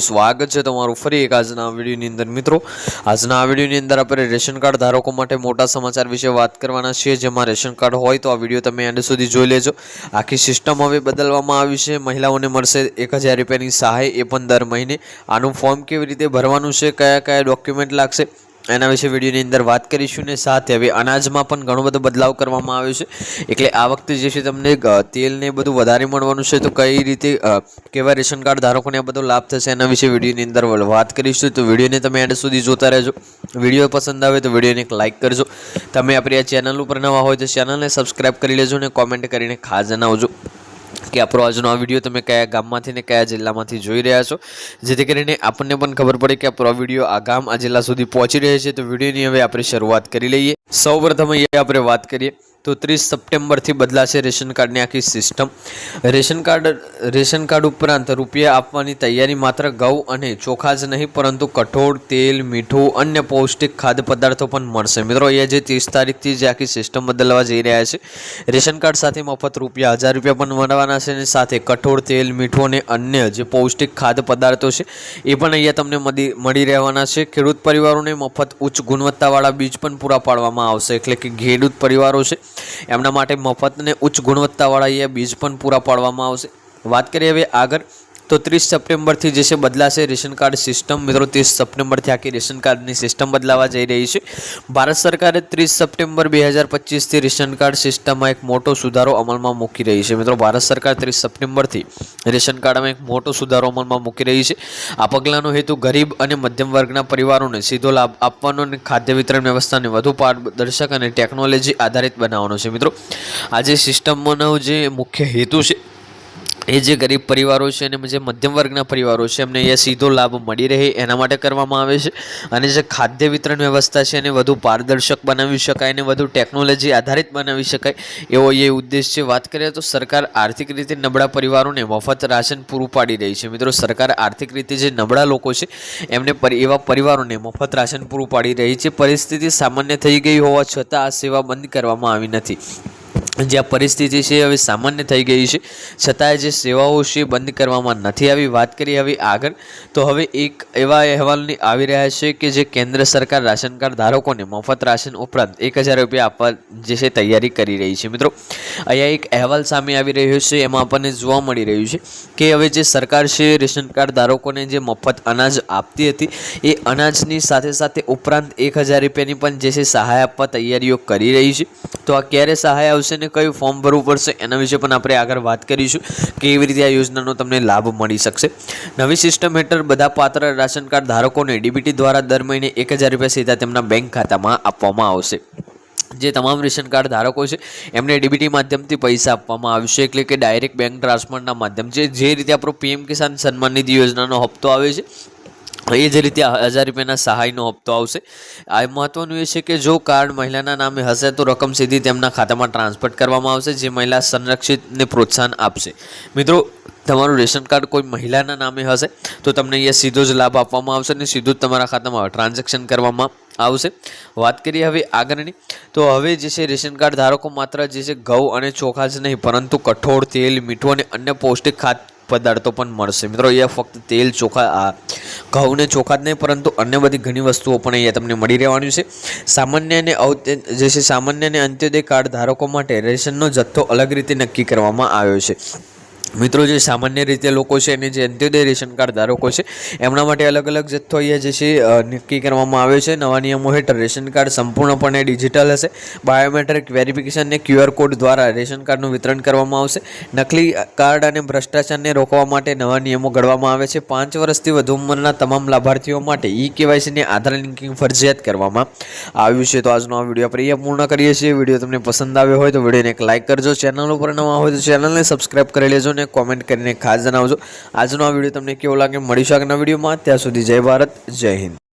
સ્વાગત છે તમારું ફરી એક આજના વિડીયોની અંદર. મિત્રો, આજના આ વિડીયોની અંદર આપણે રેશન કાર્ડ ધારકો માટે મોટા સમાચાર વિશે વાત કરવાના છીએ. જેમાં રેશન કાર્ડ હોય તો આ વીડિયો તમે એન્ડ સુધી જોઈ લેજો. આખી સિસ્ટમ હવે બદલવામાં આવી છે. મહિલાઓને મળશે એક હજાર રૂપિયાની સહાય એ પણ દર મહિને. આનું ફોર્મ કેવી રીતે ભરવાનું છે, કયા કયા ડોક્યુમેન્ટ લાગશે એના વિશે વિડીયોની અંદર વાત કરીશું ને સાથે હવે અનાજમાં પણ ઘણો બધો બદલાવ કરવામાં આવ્યો છે. એટલે આ વખતે જે છે તમને તેલને બધું વધારે મળવાનું છે, તો કઈ રીતે કેવા રેશન કાર્ડ ધારકોને આ બધો લાભ થશે એના વિશે વિડીયોની અંદર વાત કરીશું. તો વિડીયોને તમે એન્ડ સુધી જોતા રહેજો. વીડિયો પસંદ આવે તો વિડીયોને એક લાઇક કરજો. તમે આપણી આ ચેનલ ઉપર નવા હોય તો ચેનલને સબસ્ક્રાઇબ કરી લેજો ને કોમેન્ટ કરીને ખાસ જણાવજો. કે આપણો આજનો આ વીડિયો તમે કયા ગામમાંથી ને કયા જિલ્લામાંથી જોઈ રહ્યા છો? જેથી કરીને આપણને પણ ખબર પડે કે આપણો વીડિયો આ ગામ, આ જિલ્લા સુધી પહોંચી રહ્યો છે. તો વિડીયોની હવે આપણે શરૂઆત કરી લઈએ. સૌ પ્રથમ અહીંયા આપણે વાત કરીએ. તો ત્રીસ સપ્ટેમ્બરથી બદલાશે રેશન કાર્ડની આખી system. Ration card ration card ઉપરાંત રૂપિયા આપવાની તૈયારી માત્ર ઘઉં અને ચોખા જ નહીં, પરંતુ કઠોળ, તેલ, મીઠું, અન્ય પૌષ્ટિક ખાદ્ય પદાર્થો પણ મળશે. મિત્રો, અહીંયા જે ત્રીસ તારીખથી જે આખી સિસ્ટમ બદલવા જઈ રહ્યા છે, રેશન કાર્ડ સાથે મફત રૂપિયા, હજાર રૂપિયા પણ મળવાના છે અને સાથે કઠોળ, તેલ, મીઠું અને અન્ય જે પૌષ્ટિક ખાદ્ય પદાર્થો છે, એ પણ અહીંયા તમને મળી રહેવાના છે. ખેડૂત પરિવારોને મફત ઉચ્ચ ગુણવત્તાવાળા બીજ પણ પૂરા પાડવામાં આવશે, એટલે કે ખેડૂત પરિવારો છે એમના માટે મફત અને ઉચ્ચ ગુણવત્તાવાળા અહીંયા બીજ પણ પૂરા પાડવામાં આવશે. વાત કરીએ હવે આગળ. તો ત્રીસ સપ્ટેમ્બરથી જે છે બદલાશે રેશન કાર્ડ સિસ્ટમ. મિત્રો, ત્રીસ સપ્ટેમ્બરથી આખી રેશન કાર્ડની સિસ્ટમ બદલાવા જઈ રહી છે. ભારત સરકારે ત્રીસ સપ્ટેમ્બર બે હજાર પચીસથી રેશન કાર્ડ સિસ્ટમમાં એક મોટો સુધારો અમલમાં મૂકી રહી છે. મિત્રો, ભારત સરકાર ત્રીસ સપ્ટેમ્બરથી રેશન કાર્ડમાં એક મોટો સુધારો અમલમાં મૂકી રહી છે. આ પગલાંનો હેતુ ગરીબ અને મધ્યમ વર્ગના પરિવારોને સીધો લાભ આપવાનો અને ખાદ્ય વિતરણ વ્યવસ્થાને વધુ પારદર્શક અને ટેકનોલોજી આધારિત બનાવવાનો છે. મિત્રો આ જે સિસ્ટમનો જે મુખ્ય હેતુ છે એ જે ગરીબ પરિવારો છે અને જે મધ્યમ વર્ગના પરિવારો છે, એમને અહીંયા સીધો લાભ મળી રહે, એના માટે કરવામાં આવે છે. અને જે ખાદ્ય વિતરણ વ્યવસ્થા છે, એને વધુ પારદર્શક બનાવી શકાય અને વધુ ટેકનોલોજી આધારિત બનાવી શકાય, એવો એ ઉદ્દેશ છે. વાત કરીએ તો સરકાર આર્થિક રીતે નબળા પરિવારોને મફત રાશન પૂરું પાડી રહી છે. મિત્રો, સરકાર આર્થિક રીતે જે નબળા લોકો છે, એમને એવા પરિવારોને મફત રાશન પૂરું પાડી રહી છે. પરિસ્થિતિ સામાન્ય થઈ ગઈ હોવા છતાં આ સેવા બંધ કરવામાં આવી નથી. જે આ પરિસ્થિતિ છે હવે સામાન્ય થઈ ગઈ છે. છતાંય જે સેવાઓ છે બંધ કરવામાં નથી આવી. વાત કરી હવે આગળ. તો હવે એક એવા અહેવાલની આવી રહ્યા છે કે જે કેન્દ્ર સરકાર રાશન કાર્ડ ધારકોને મફત રાશન ઉપરાંત એક હજાર રૂપિયા આપવા જે છે તૈયારી કરી રહી છે. મિત્રો, અહીંયા એક અહેવાલ સામે આવી રહ્યો છે. એમાં આપણને જોવા મળી રહ્યું છે કે હવે જે સરકાર છે રેશન કાર્ડ ધારકોને જે મફત અનાજ આપતી હતી, એ અનાજની સાથે સાથે ઉપરાંત એક હજાર રૂપિયાની પણ જે છે સહાય આપવા તૈયારીઓ કરી રહી છે. તો આ ક્યારે સહાય આવશે ને કયું ફોર્મ ભરવું પડશે એના વિશે પણ આપણે આગળ વાત કરીશું કે એવી રીતે આ યોજનાનો તમને લાભ મળી શકશે. નવી સિસ્ટમ હેઠળ બધા પાત્ર રાશન કાર્ડ ધારકોને ડીબીટી દ્વારા દર મહિને એક હજાર રૂપિયા સીધા તેમના બેંક ખાતામાં આપવામાં આવશે. જે તમામ રેશન કાર્ડ ધારકો છે, એમને ડીબીટી માધ્યમથી પૈસા આપવામાં આવશે. એટલે કે ડાયરેક્ટ બેંક ટ્રાન્સફરના છે. જે રીતે આપણો પીએમ કિસાન સન્માન નિધિ યોજનાનો હપ્તો આવે છે એ જ રીતે હજાર રૂપિયાના સહાયનો હપ્તો આવશે. આ મહત્વનું એ છે કે જો કાર્ડ મહિલાના નામે હશે તો રકમ સીધી તેમના ખાતામાં ટ્રાન્સફર કરવામાં આવશે, જે મહિલા સંરક્ષિતને પ્રોત્સાહન આપશે. મિત્રો, તમારું રેશન કાર્ડ કોઈ મહિલાના નામે હશે તો તમને અહીંયા સીધો જ લાભ આપવામાં આવશે અને સીધું જ તમારા ખાતામાં ટ્રાન્ઝેક્શન કરવામાં આવશે. વાત કરીએ હવે આગળની, તો હવે જે છે રેશન કાર્ડ ધારકો માત્ર જે છે ઘઉં અને ચોખા જ નહીં, પરંતુ કઠોળ, તેલ, મીઠું અને અન્ય પૌષ્ટિક ખાદ્ય પદાર્થો પણ મળશે. મિત્રો, અહીંયા ફક્ત તેલ ચોખા, આ ઘઉં ચોખા જ નહીં, પરંતુ અન્ય બધી ઘણી વસ્તુઓ પણ અહીંયા તમને મળી રહેવાની છે. સામાન્ય અને જે છે, સામાન્ય અને અંત્યોદય કાર્ડ ધારકો માટે રેશનનો જથ્થો અલગ રીતે નક્કી કરવામાં આવ્યો છે. મિત્રો જે સામાન્ય રીતે લોકો છે અને જે અંત્યોદય રેશન કાર્ડ ધારકો છે, એમના માટે અલગ અલગ જથ્થો અહીંયા જે છે નક્કી કરવામાં આવ્યો છે. નવા નિયમો હેઠળ રેશન કાર્ડ સંપૂર્ણપણે ડિજિટલ હશે. બાયોમેટ્રિક વેરિફિકેશન ને ક્યુઆર કોડ દ્વારા રેશન કાર્ડનું વિતરણ કરવામાં આવશે. નકલી કાર્ડ અને ભ્રષ્ટાચારને રોકવા માટે નવા નિયમો ઘડવામાં આવે છે. પાંચ વર્ષથી વધુ ઉંમરના તમામ લાભાર્થીઓ માટે ઈ કેવાયસીને આધાર લિંકિંગ ફરજિયાત કરવામાં આવ્યું છે. તો આજનો આ વીડિયો આપણે અહીંયા પૂર્ણ કરીએ છીએ. વીડિયો તમને પસંદ આવ્યો હોય તો વિડીયોને એક લાઇક કરજો. ચેનલ ઉપર નવા હોય તો ચેનલને સબસ્ક્રાઇબ કરી લેજો કોમેન્ટ કરીને ખાસ જણાવજો. આજનો આ વીડિયો તમને કેવો લાગે મળીશું આગળના વિડીયોમાં. ત્યાં સુધી જય ભારત, જય હિન્દ.